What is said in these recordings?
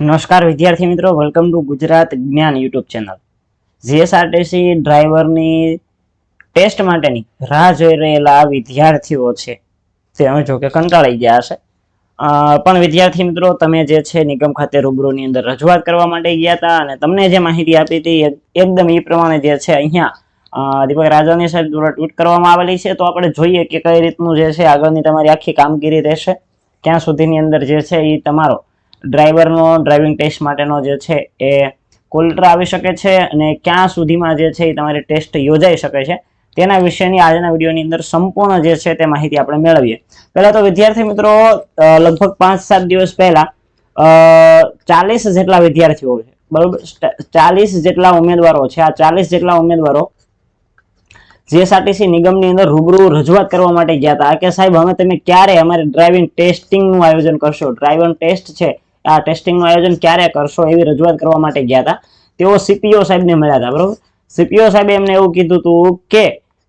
નમસ્કાર વિદ્યાર્થી મિત્રો welcome to Gujarat Gyan YouTube channel GSRTC ડ્રાઈવરની ટેસ્ટ માટેની રાહ જોઈ રહેલા વિદ્યાર્થીઓ છે. તે અમે જો કે કંટાળી ગયા હશે. પણ વિદ્યાર્થી મિત્રો, તમે જે છે નિગમ ખાતે રૂબરૂની અંદર રજૂઆત કરવા માટે ગયા હતા અને તમને જે માહિતી આપી હતી એકદમ એ પ્રમાણે જે છે અહીંયા દીપક રાજાની સાહેબ દ્વારા ટ્વીટ કરવામાં આવેલી છે. તો આપણે જોઈએ કે કઈ રીતનું જે છે આગળની તમારી આખી કામગીરી રહેશે. ક્યાં સુધીની અંદર જે છે એ તમારો ડ્રાઈવરનો ડ્રાઇવિંગ ટેસ્ટ માટેનો જે છે એ કોલ્ટર આવી શકે છે અને ક્યાં સુધીમાં જે છે એ તમારી ટેસ્ટ યોજાઈ શકે છે. તેના વિશેની આજના વિડીયોની અંદર સંપૂર્ણ જે છે તે માહિતી આપણે મેળવીએ. પહેલાં તો વિદ્યાર્થી મિત્રો લગભગ પાંચ સાત દિવસ પહેલાં ચાલીસ જેટલા વિદ્યાર્થીઓ છે, બરોબર? ચાલીસ જેટલા ઉમેદવારો છે. આ ચાલીસ જેટલા ઉમેદવારો જીએસઆરટીસી નિગમની અંદર રૂબરૂ રજૂઆત કરવા માટે ગયા હતા. કે સાહેબ, અમે તમે ક્યારે અમારે ડ્રાઇવિંગ ટેસ્ટિંગનું આયોજન કરશો? ડ્રાઇવિંગ ટેસ્ટ છે આ ટેસ્ટિંગનું આયોજન ક્યારે કરશો એવી રજૂઆત કરવા માટે ગયા હતા. તેઓ સીપીઓ સાહેબને મળ્યા હતા, બરોબર? સીપીઓ સાહેબે એમને એવું કીધું હતું કે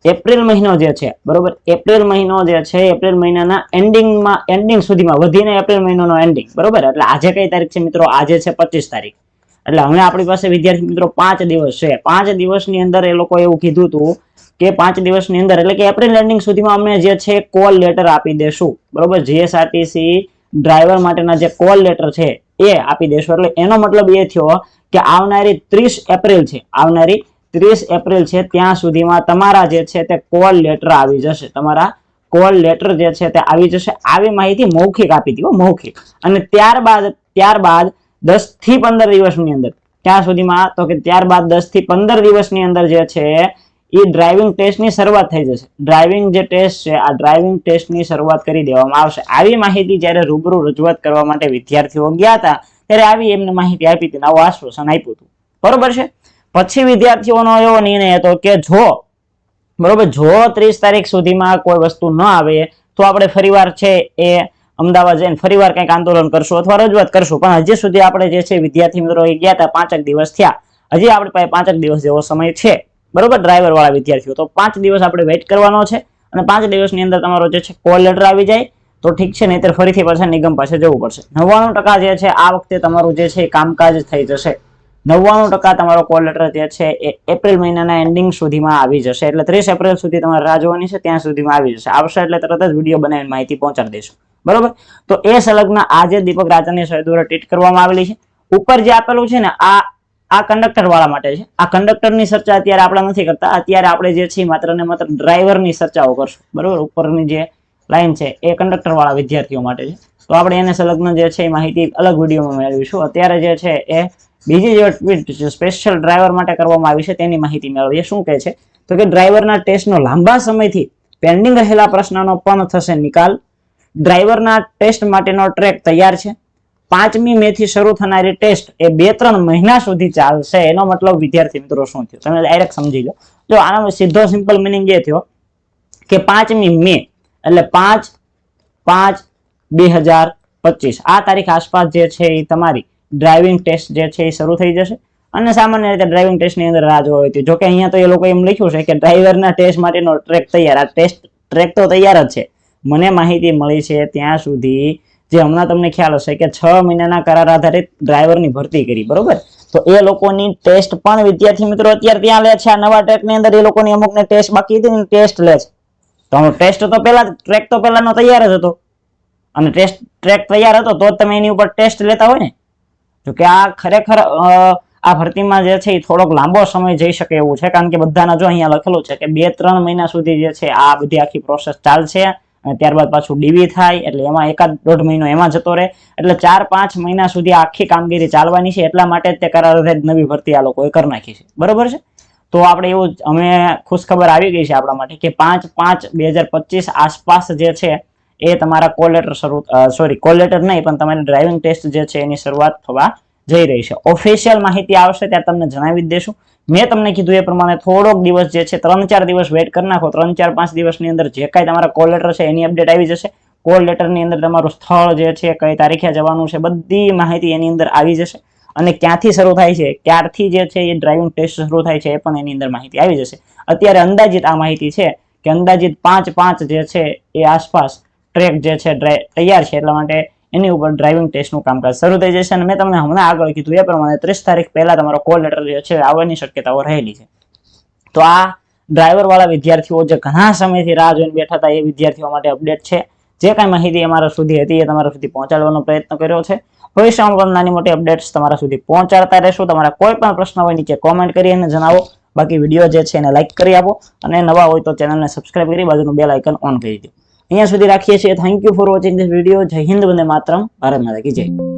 એપ્રિલ મહિનો જે છે, બરોબર? એપ્રિલ મહિનો જે છે, એપ્રિલ મહિનાના એન્ડિંગમાં એન્ડિંગ સુધીમાં, વધીને એપ્રિલ મહિનાનો એન્ડિંગ બરોબર? એટલે આજે કઈ તારીખ છે મિત્રો? આજે છે પચીસ તારીખ. એટલે હવે આપણી પાસે વિદ્યાર્થી મિત્રો પાંચ દિવસ છે. પાંચ દિવસની અંદર એ લોકો એવું કીધું હતું કે પાંચ દિવસની અંદર, એટલે કે એપ્રિલ એન્ડિંગ સુધીમાં અમે જે છે કોલ લેટર આપી દેશું, બરોબર? જીએસઆરટીસી ડ્રાઈવર માટેના જે કોલ લેટર છે, એ આપી દેશો. એટલે એનો મતલબ એ થયો કે આવનારી ત્રીસ એપ્રિલ છે. આવનારી ત્રીસ એપ્રિલ છે, ત્યાં સુધીમાં તમારા જે છે તે કોલ લેટર આવી જશે. તમારા કોલ લેટર જે છે તે આવી જશે. આવી માહિતી મૌખિક આપી દીધો મૌખિક. અને ત્યારબાદ ત્યારબાદ દસથી પંદર દિવસની અંદર, ત્યાં સુધીમાં, તો કે ત્યારબાદ દસથી પંદર દિવસની અંદર જે છે એ ડ્રાઇવિંગ ટેસ્ટની શરૂઆત થઈ જશે. ડ્રાઇવિંગ જે ટેસ્ટ છે, આ ડ્રાઇવિંગ ટેસ્ટની શરૂઆત કરી દેવામાં આવશે. આવી માહિતી જ્યારે રૂબરૂ રજૂઆત કરવા માટે વિદ્યાર્થીઓ ગયા હતા, ત્યારે આવી એમને માહિતી આપી હતી આવું આશ્વાસન આપ્યું હતું. બરોબર છે? પછી વિદ્યાર્થીઓનો એવો નિર્ણય હતો કે જો, બરોબર, જો ત્રીસ તારીખ સુધીમાં કોઈ વસ્તુ ન આવે, તો આપણે ફરીવાર છે એ અમદાવાદ જઈને ફરીવાર કંઈક આંદોલન કરશું અથવા રજૂઆત કરશું. પણ હજી સુધી આપણે જે છે વિદ્યાર્થી મિત્રો ગયા હતા, પાંચક દિવસ થયા. હજી આપણી પાસે પાંચક દિવસ જેવો સમય છે. બરોબર? ડ્રાઈવર વાળા વિદ્યાર્થીઓ. તો પાંચ દિવસ આપણે વેઇટ કરવાનો છે અને પાંચ દિવસની અંદર તમારો જે છે કોલ લેટર આવી જાય, તો ઠીક છે, નહીતર ફરીથી પાછા નિગમ પાસે જવું પડશે. નવ્વાણું ટકા જે છે, આ વખતે તમારું જે છે કામકાજ થઈ જશે. નવ્વાણું ટકા તમારો કોલ લેટર જે છે એ એપ્રિલ મહિનાના એન્ડિંગ સુધીમાં આવી જશે. એટલે ત્રીસ એપ્રિલ સુધી તમારે રાહ જોવાની છે, ત્યાં સુધીમાં આવી જશે. આવશે એટલે તરત જ વીડિયો બનાવીને માહિતી પહોંચાડી દઈશું. બરોબર? તો એ સંલગ્ન આજે દીપક રાજાની સાહેબ દ્વારા ટ્વીટ કરવામાં આવેલી છે. ઉપર જે આપેલું છે ને, આ આ કંડક્ટર વાળા માટે છે. આ કંડક્ટરની ચર્ચા અત્યારે આપણે નથી કરતા. અત્યારે આપણે જે છે માત્ર ને માત્ર ડ્રાઈવરની ચર્ચાઓ કરશું. બરોબર? ઉપરની જે લાઈન છે એ કંડક્ટર વાળા વિદ્યાર્થીઓ માટે છે. તો આપણે એને સંલગ્ન જે છે એ માહિતી અલગ વિડીયોમાં મેળવીશું. અત્યારે જે છે એ બીજી જે સ્પેશિયલ ડ્રાઈવર માટે કરવામાં આવી છે, તેની માહિતી મેળવીએ. શું કહે છે? તો કે ડ્રાઈવરના ટેસ્ટનો લાંબા સમયથી પેન્ડિંગ રહેલા પ્રશ્નનો પણ થશે નિકાલ. ડ્રાઈવરના ટેસ્ટ માટેનો ટ્રેક તૈયાર છે. પાંચમી મે થી શરૂ થનારી ટેસ્ટ એ બે ત્રણ મહિના સુધી ચાલશે. એનો મતલબ વિદ્યાર્થી મિત્રો શું થયો? તમે ડાયરેક્ટ સમજી લો. જો આનો સીધો સિમ્પલ મિનિંગ એ થયો કે પાંચમી મે એટલે પાંચ પાંચ, બે હજાર પચીસ. આ તારીખ આસપાસ જે છે એ તમારી ડ્રાઇવિંગ ટેસ્ટ જે છે એ શરૂ થઈ જશે. અને સામાન્ય રીતે ડ્રાઇવિંગ ટેસ્ટની અંદર રાહ જોવા હતી જોકે અહીંયા તો એ લોકો એમ લખ્યું છે કે ડ્રાઈવરના ટેસ્ટ માટેનો ટ્રેક તૈયાર. આ ટેસ્ટ ટ્રેક તો તૈયાર જ છે. મને માહિતી મળી છે ત્યાં સુધી જે હમણાં તમને ખ્યાલ હશે કે છ મહિનાના કરાર આધારિત ડ્રાઈવરની ભરતી કરી, બરોબર? તો એ લોકોની ટેસ્ટ પણ વિદ્યાર્થી મિત્રો અત્યારે ત્યાં લે છે, આ નવા ટ્રેકની અંદર એ લોકોની અમુકને ટેસ્ટ બાકી હતી ટેસ્ટ લે છે. તો ટેસ્ટ તો પહેલા ટ્રેક તો પહેલાનો તૈયાર જ હતો. અને ટેસ્ટ, ટ્રેક તૈયાર હતો, તો જ તમે એની ઉપર ટેસ્ટ લેતા હોય ને. જો કે આ ખરેખર આ ભરતીમાં જે છે એ થોડોક લાંબો સમય જઈ શકે એવું છે. કારણ કે બધાના જો અહીંયા લખેલું છે કે બે, ત્રણ મહિના સુધી જે છે આ બધી આખી પ્રોસેસ ચાલશે. અને ત્યારબાદ પાછું ડીવી થાય, એટલે એમાં એકાદ દોઢ મહિનો એમાં જતો રહે. એટલે ચાર, પાંચ મહિના સુધી આખી કામગીરી ચાલવાની છે, એટલા માટે જ તે કરાર આધારિત નવી ભરતી આ લોકોએ કરી નાખી છે. બરોબર છે? તો આપણે એવું અમે ખુશખબર આવી ગઈ છે આપણા માટે કે પાંચ પાંચ બે હજાર પચીસ આસપાસ જે છે, એ તમારા કોલ લેટર શરૂ સોરી, કોલ લેટર નહીં, પણ તમારી ડ્રાઇવિંગ ટેસ્ટ જે છે, એની શરૂઆત થવા જઈ રહી છે. ઓફિશિયલ માહિતી આવશે, ત્યારે તમને જણાવી દેશું. મેં તમને કીધું એ પ્રમાણે થોડોક દિવસ જે છે, ત્રણ ચાર દિવસ વેઇટ કરી નાખો. ત્રણ ચાર પાંચ દિવસની અંદર જે કાંઈ તમારા કોલ લેટર છે એની અપડેટ આવી જશે. કોલ લેટરની અંદર તમારું સ્થળ જે છે, કઈ તારીખે જવાનું છે, બધી માહિતી એની અંદર આવી જશે. અને ક્યાંથી શરૂ થાય છે, ક્યારથી જે છે એ ડ્રાઇવિંગ ટેસ્ટ શરૂ થાય છે એ પણ એની અંદર માહિતી આવી જશે. અત્યારે અંદાજિત આ માહિતી છે કે અંદાજિત પાંચ પાંચ જે છે એ આસપાસ ટ્રેક જે છે તૈયાર છે. એટલા માટે એની ઉપર ડ્રાઇવિંગ ટેસ્ટનું કામકાજ શરૂ થઈ જશે અને મેં તમને હમણાં આગળ કીધું એ પ્રમાણે ત્રીસ તારીખ પહેલાં તમારો કોલ લેટર છે, આવવાની શક્યતાઓ રહેલી છે. તો આ ડ્રાઈવર વાળા વિદ્યાર્થીઓ જે ઘણા સમયથી રાહ જોઈને બેઠા હતા એ વિદ્યાર્થીઓ માટે અપડેટ છે. જે કાંઈ માહિતી અમારા સુધી હતી એ તમારા સુધી પહોંચાડવાનો પ્રયત્ન કર્યો છે. ભવિષ્યમાં પણ નાની મોટી અપડેટ્સ તમારા સુધી પહોંચાડતા રહેશું. તમારા કોઈ પણ પ્રશ્ન હોય નીચે કોમેન્ટ કરી અને જણાવો. બાકી વીડિયો જે છે એને લાઇક કરી આપો. અને નવા હોય તો ચેનલને સબસ્ક્રાઇબ કરી બાજુનું બેલ આઇકન ઓન કરી દો. અહીંયા સુધી રાખીએ છીએ. Thank you for watching this video જય હિન્દ, વંદે માતરમ. ભારત માતા કી જય.